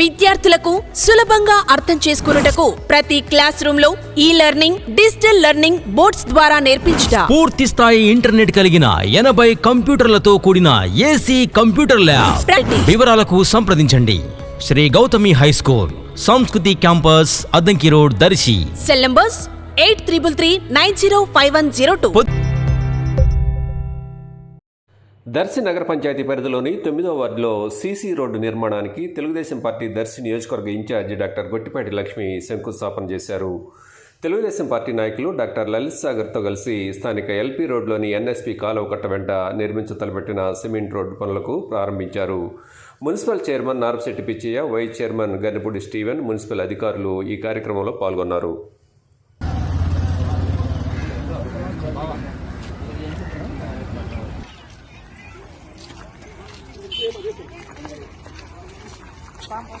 విద్యార్థులకు సులభంగా అర్థం చేసుకున్నటకు ప్రతి క్లాస్ రూమ్లో ఈ లెర్నింగ్ డిజిటల్ లెర్నింగ్ బోర్డ్స్ ద్వారా నేర్పించుట. పూర్తి స్థాయి ఇంటర్నెట్ కలిగిన ఎనభై కంప్యూటర్లతో కూడిన ఏసీ కంప్యూటర్ ల్యాబ్. వివరాలకు సంప్రదించండి. శ్రీ గౌతమి హై స్కూల్ సంస్కృతి campus Addanki road Darsi. Cell numbers eight triple three nine zero five one zero two. Darsi నగర పంచాయతీ పరిధిలోని తొమ్మిదో వార్డులో సీసీ రోడ్డు నిర్మాణానికి తెలుగుదేశం పార్టీ దర్శి నియోజకవర్గ ఇన్ఛార్జి డాక్టర్ గొట్టిపాటి లక్ష్మి శంకుస్థాపన చేశారు. తెలుగుదేశం పార్టీ నాయకులు డాక్టర్ లలిత్ సాగర్తో కలిసి స్థానిక ఎల్పీ రోడ్లోని ఎన్ఎస్పి కాలువ కట్ట వెంట నిర్మించ తలపెట్టిన సిమెంట్ రోడ్డు పనులకు ప్రారంభించారు. Municipal chairman Narapasetti Pichaiah vice chairman Gannapudi Steven municipal అధికారులు ఈ కార్యక్రమంలో పాల్గొన్నారు. Vamos.